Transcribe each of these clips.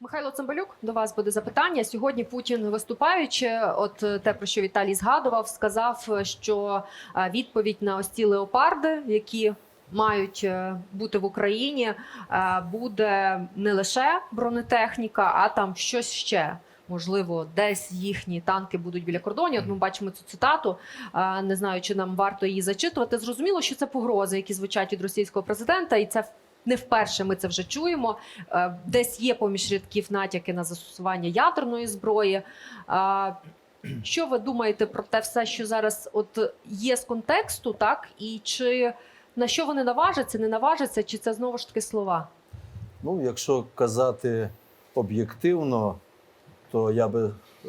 Михайло Цимбалюк, до вас буде запитання. Сьогодні Путін, виступаючи, от е, те, про що Віталій згадував, сказав, е, що е, відповідь на ось ці леопарди, які мають бути в Україні, буде не лише бронетехніка, а там щось ще. Можливо, десь їхні танки будуть біля кордонів. От ми бачимо цю цитату. Не знаю, чи нам варто її зачитувати. Зрозуміло, що це погрози, які звучать від російського президента, і це не вперше ми це вже чуємо. Е, Десь є поміж рядків натяки на застосування ядерної зброї. А, Що ви думаєте про те все, що зараз от є з контексту, так і чи на що вони наважаться, не наважаться, чи це знову ж таки слова? Ну, якщо казати об'єктивно, то я би, е,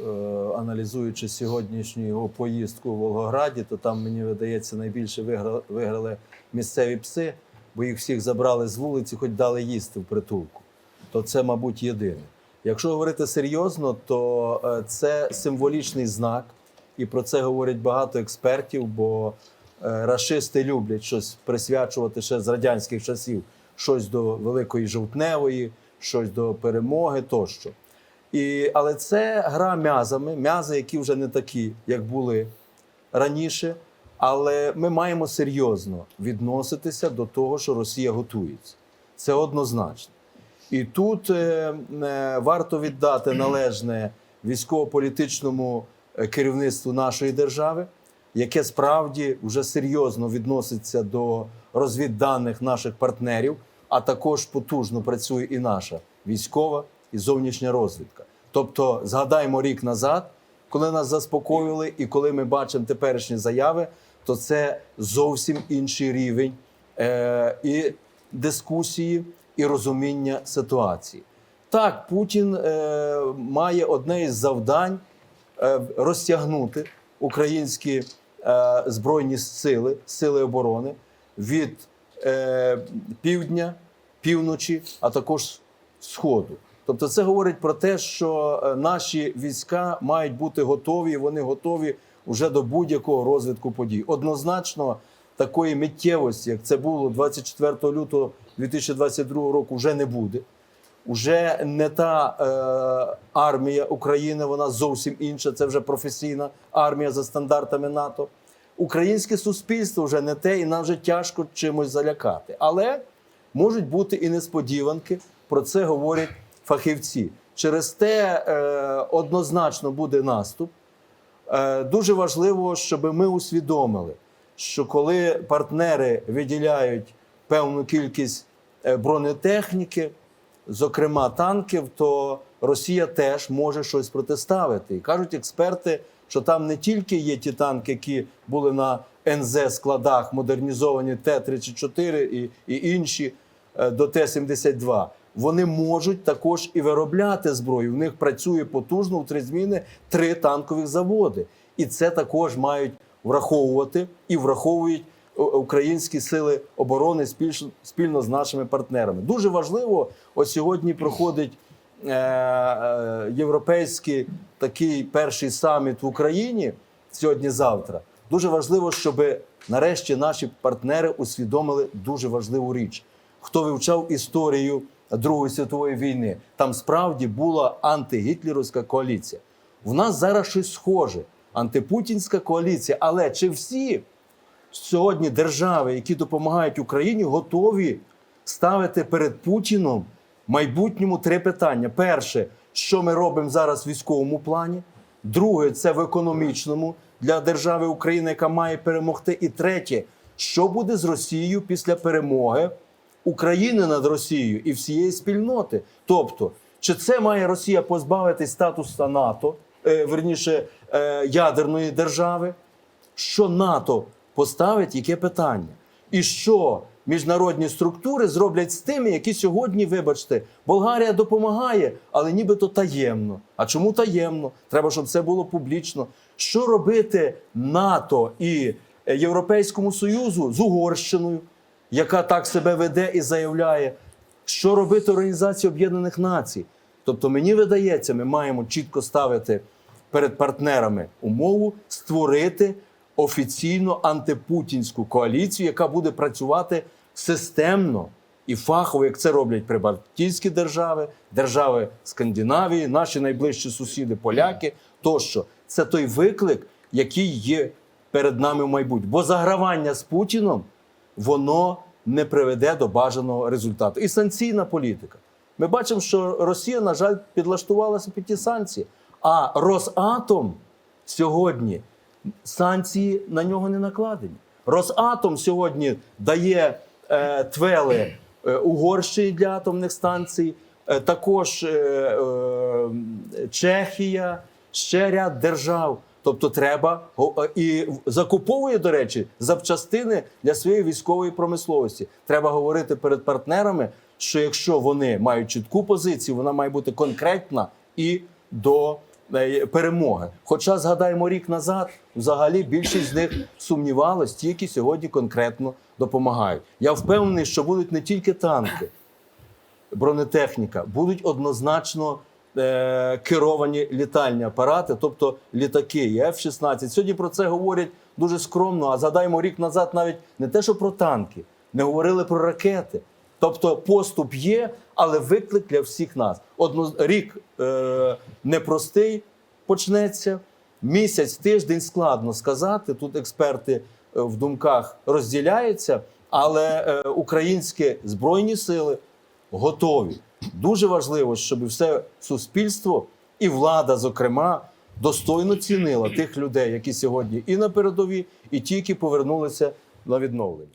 аналізуючи сьогоднішню його поїздку в Волгограді, то там мені видається найбільше виграли місцеві пси, бо їх всіх забрали з вулиці, хоч дали їсти в притулку. То це, мабуть, єдине. Якщо говорити серйозно, то е, це символічний знак, і про це говорять багато експертів, бо е, рашисти люблять щось присвячувати ще з радянських часів, щось до Великої Жовтневої, щось до перемоги тощо. І, але це гра м'язами, м'язи, які вже не такі, як були раніше. Але ми маємо серйозно відноситися до того, що Росія готується. Це однозначно. І тут е, е, варто віддати належне військово-політичному е, керівництву нашої держави, яке справді вже серйозно відноситься до розвідданих наших партнерів, а також потужно працює і наша військова і зовнішня розвідка. Тобто, згадаємо рік назад, коли нас заспокоїли, і коли ми бачимо теперішні заяви, то це зовсім інший рівень е, і дискусії, і розуміння ситуації. Так, Путін е, має одне із завдань е, розтягнути українські е, збройні сили, сили оборони від е, півдня, півночі, а також сходу. Тобто, це говорить про те, що е, наші війська мають бути готові, вони готові вже до будь-якого розвитку подій. Однозначно, такої миттєвості, як це було 24 лютого 2022 року, вже не буде. Уже не та е, армія України, вона зовсім інша. Це вже професійна армія за стандартами НАТО. Українське суспільство вже не те, і нам вже тяжко чимось залякати. Але можуть бути і несподіванки. Про це говорять фахівці. Через те е, однозначно буде наступ. Е, дуже важливо, щоб ми усвідомили, що коли партнери виділяють певну кількість е, бронетехніки, зокрема танків, то Росія теж може щось протиставити. І кажуть експерти, що там не тільки є ті танки, які були на НЗ складах, модернізовані Т-34 і, і інші е, до Т-72. Вони можуть також і виробляти зброю. В них працює потужно у три зміни три танкових заводи. І це також мають враховувати і враховують е, українські сили оборони спільно з нашими партнерами. Дуже важливо, ось сьогодні проходить е, е, європейський такий перший саміт в Україні сьогодні-завтра. Дуже важливо, щоб нарешті наші партнери усвідомили дуже важливу річ. Хто вивчав історію Другої світової війни, там справді була антигітлерівська коаліція. В нас зараз щось схоже антипутінська коаліція. Але чи всі сьогодні держави, які допомагають Україні, готові ставити перед Путіном майбутньому три питання: перше, що ми робимо зараз в військовому плані. Друге, це в економічному для держави України, яка має перемогти. І третє, що буде з Росією після перемоги України над Росією і всієї спільноти. Тобто, чи це має Росія позбавитись статусу НАТО, е, верніше е, ядерної держави? Що НАТО поставить, яке питання? І що міжнародні структури зроблять з тими, які сьогодні, вибачте, Болгарія допомагає, але нібито таємно. А чому таємно? Треба, щоб це було публічно. Що робити НАТО і е, Європейському Союзу з Угорщиною, яка так себе веде і заявляє, що робити Організації Об'єднаних Націй? Тобто, мені видається, ми маємо чітко ставити перед партнерами умову створити офіційно антипутінську коаліцію, яка буде працювати системно і фахово, як це роблять прибалтійські держави, держави Скандинавії, наші найближчі сусіди, поляки. Тощо це той виклик, який є перед нами в майбутньому. Бо загравання з Путіном воно не приведе до бажаного результату. І санкційна політика. Ми бачимо, що Росія, на жаль, підлаштувалася під ті санкції. А Росатом сьогодні санкції на нього не накладені. Росатом сьогодні дає е, твели е, Угорщині для атомних станцій, е, також е, е, Чехія, ще ряд держав. Тобто треба і закуповує, до речі, запчастини для своєї військової промисловості. Треба говорити перед партнерами, що якщо вони мають чітку позицію, вона має бути конкретна і до е, перемоги. Хоча згадаємо рік назад, взагалі більшість з них сумнівалась, ті, які сьогодні конкретно допомагають. Я впевнений, що будуть не тільки танки, бронетехніка, будуть однозначно е, керовані літальні апарати, тобто літаки і F-16. Сьогодні про це говорять дуже скромно. А згадаємо рік назад навіть не те, що про танки, не говорили про ракети. Тобто поступ є, але виклик для всіх нас. Одно, рік е, непростий почнеться. Місяць, тиждень складно сказати. Тут експерти е, в думках розділяються, але е, українські збройні сили готові. Дуже важливо, щоб все суспільство і влада, зокрема, достойно цінила тих людей, які сьогодні і на передові, і ті, які повернулися на відновлення.